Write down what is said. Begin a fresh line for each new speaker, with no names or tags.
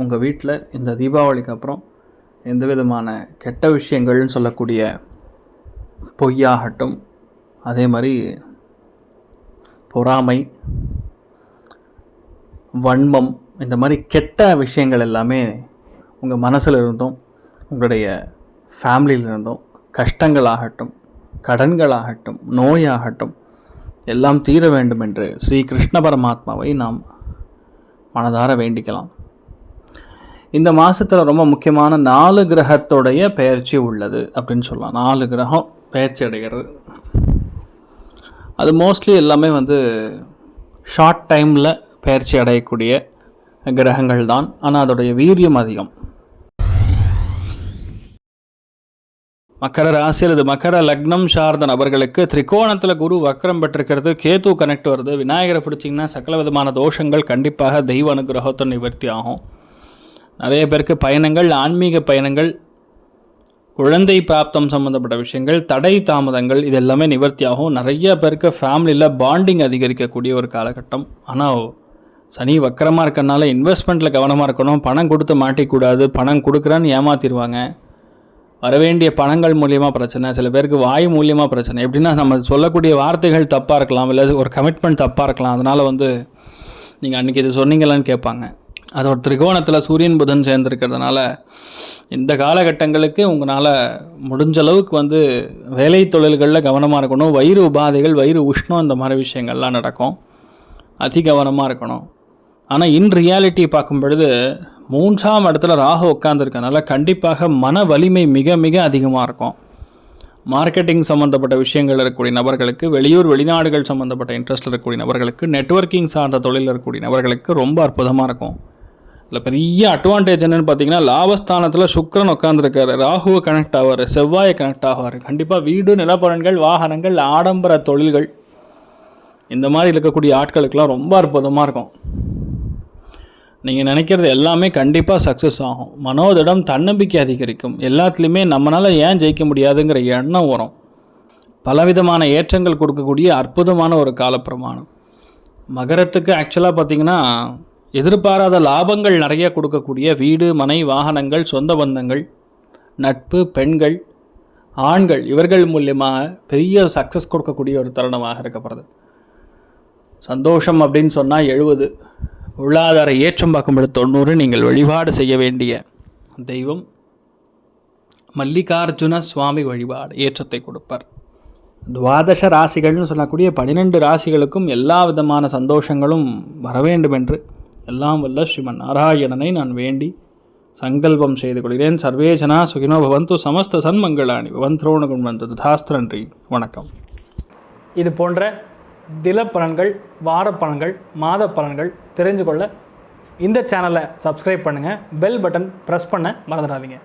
உங்கள் வீட்டில் இந்த தீபாவளிக்கு அப்புறம் எந்த விதமான கெட்ட விஷயங்கள்னு சொல்லக்கூடிய பொய்யாகட்டும் அதே மாதிரி பொறாமை வன்மம் இந்த மாதிரி கெட்ட விஷயங்கள் எல்லாமே உங்கள் மனசில் இருந்தும் உங்களுடைய ஃபேமிலியில் இருந்தும் கஷ்டங்களாகட்டும் கடன்களாகட்டும் நோயாகட்டும் எல்லாம் தீர வேண்டும் என்று ஸ்ரீ கிருஷ்ண பரமாத்மாவை நாம் மனதார வேண்டிக்கலாம். இந்த மாதத்தில் ரொம்ப முக்கியமான நாலு கிரகத்தோடைய பெயர்ச்சி உள்ளது அப்படின்னு சொல்லலாம். நாலு கிரகம் பெயர்ச்சி அடைகிறது. அது மோஸ்ட்லி எல்லாமே வந்து ஷார்ட் டைமில் பெயர்ச்சி அடையக்கூடிய கிரகங்கள் தான். ஆனால் அதோடைய வீரியம் அதிகம். மக்கர ராசியில் இது மக்கர லக்னம் சார்ந்த நபர்களுக்கு திரிகோணத்தில் குரு வக்ரம் பெற்றிருக்கிறது. கேது கனெக்ட் வருது. விநாயகரை பிடிச்சிங்கன்னா சகல விதமான தோஷங்கள் கண்டிப்பாக தெய்வ அனுகிரகத்தை நிவர்த்தி ஆகும். நிறைய பேருக்கு பயணங்கள் ஆன்மீக பயணங்கள் குழந்தை பிராப்தம் சம்மந்தப்பட்ட விஷயங்கள் தடை தாமதங்கள் இது எல்லாமே நிவர்த்தியாகும். நிறைய பேருக்கு ஃபேமிலியில் பாண்டிங் அதிகரிக்கக்கூடிய ஒரு காலகட்டம். ஆனால் சனி வக்கரமாக இருக்கறனால இன்வெஸ்ட்மெண்ட்டில் கவனமாக இருக்கணும். பணம் கொடுத்து மாட்டிக்கூடாது. பணம் கொடுக்குறான்னு ஏமாத்திடுவாங்க வரவேண்டிய பணங்கள் மூலியமாக பிரச்சனை. சில பேருக்கு வாய் மூலியமாக பிரச்சனை. எப்படின்னா நம்ம சொல்லக்கூடிய வார்த்தைகள் தப்பாக இருக்கலாம். இல்லை ஒரு கமிட்மெண்ட் தப்பாக இருக்கலாம். அதனால் வந்து நீங்கள் அன்றைக்கி இது சொன்னீங்களான்னு கேட்பாங்க. அது ஒரு திரிகோணத்தில் சூரியன் புதன் சேர்ந்துருக்கிறதுனால இந்த காலகட்டங்களுக்கு உங்களால் முடிஞ்ச அளவுக்கு வந்து வேலை தொழில்களில் கவனமாக இருக்கணும். வயிறு உபாதைகள் வயிறு உஷ்ணம் இந்த மாதிரி விஷயங்கள்லாம் நடக்கும். அதி கவனமாக இருக்கணும். ஆனால் இன் ரியாலிட்டி பார்க்கும் பொழுது மூன்றாம் இடத்துல ராகு உட்காந்துருக்கனால கண்டிப்பாக மன வலிமை மிக மிக அதிகமாக இருக்கும். மார்க்கெட்டிங் சம்மந்தப்பட்ட விஷயங்கள் இருக்கக்கூடிய நபர்களுக்கு வெளியூர் வெளிநாடுகள் சம்மந்தப்பட்ட இன்ட்ரெஸ்ட் இருக்கக்கூடிய நபர்களுக்கு நெட்வொர்க்கிங் சார்ந்த தொழில் இருக்கக்கூடிய நபர்களுக்கு ரொம்ப அற்புதமாக இருக்கும். இல்லை பெரிய அட்வான்டேஜ் என்னன்னு பார்த்தீங்கன்னா லாபஸ்தானத்தில் சுக்கிரன் உட்காந்துருக்காரு ராகுவை கனெக்ட் ஆவார் செவ்வாயை கனெக்ட் ஆவார். கண்டிப்பாக வீடு நிலப்பலன்கள் வாகனங்கள் ஆடம்பர தொழில்கள் இந்த மாதிரி இருக்கக்கூடிய ஆட்களுக்கெல்லாம் ரொம்ப அற்புதமாக இருக்கும். நீங்கள் நினைக்கிறது எல்லாமே கண்டிப்பாக சக்ஸஸ் ஆகும். மனோதிடம் தன்னம்பிக்கை அதிகரிக்கும். எல்லாத்துலேயுமே நம்மளால் ஏன் ஜெயிக்க முடியாதுங்கிற எண்ணம் வரும். பலவிதமான ஏற்றங்கள் கொடுக்கக்கூடிய அற்புதமான ஒரு காலப்பிரமாணம். மகரத்துக்கு ஆக்சுவலாக பார்த்தீங்கன்னா எதிர்பாராத லாபங்கள் நிறைய கொடுக்கக்கூடிய வீடு மனை வாகனங்கள் சொந்த பந்தங்கள் நட்பு பெண்கள் ஆண்கள் இவர்கள் மூலியமாக பெரிய சக்ஸஸ் கொடுக்கக்கூடிய ஒரு தருணமாக இருக்கப்படுது சந்தோஷம் அப்படின்னு சொன்னால் எழுபது. பொருளாதார ஏற்றம் பார்க்கும்போது தொண்ணூறு. நீங்கள் வழிபாடு செய்ய வேண்டிய தெய்வம் மல்லிகார்ஜுன சுவாமி வழிபாடு ஏற்றத்தை கொடுப்பார். துவாதச ராசிகள்னு சொல்லக்கூடிய பன்னிரெண்டு ராசிகளுக்கும் எல்லா விதமான சந்தோஷங்களும் வர வேண்டும் என்று எல்லாம் வல்ல ஸ்ரீமன் நாராயணனை நான் வேண்டி சங்கல்பம் செய்து கொள்கிறேன். சர்வேஜனா சுகினோ பவந்து சமஸ்த சன்மங்களாணி. பவந்த்ரோண குண்வந்து ததாஸ்து நன்றி. வணக்கம்.
இது போன்ற தில பலன்கள் வார பலன்கள் மாத பலன்கள் தெரிஞ்சு கொள்ள இந்த சேனலை சப்ஸ்கிரைப் பண்ணுங்கள் பெல் பட்டன் ப்ரெஸ் பண்ண மறந்துடாதீங்க.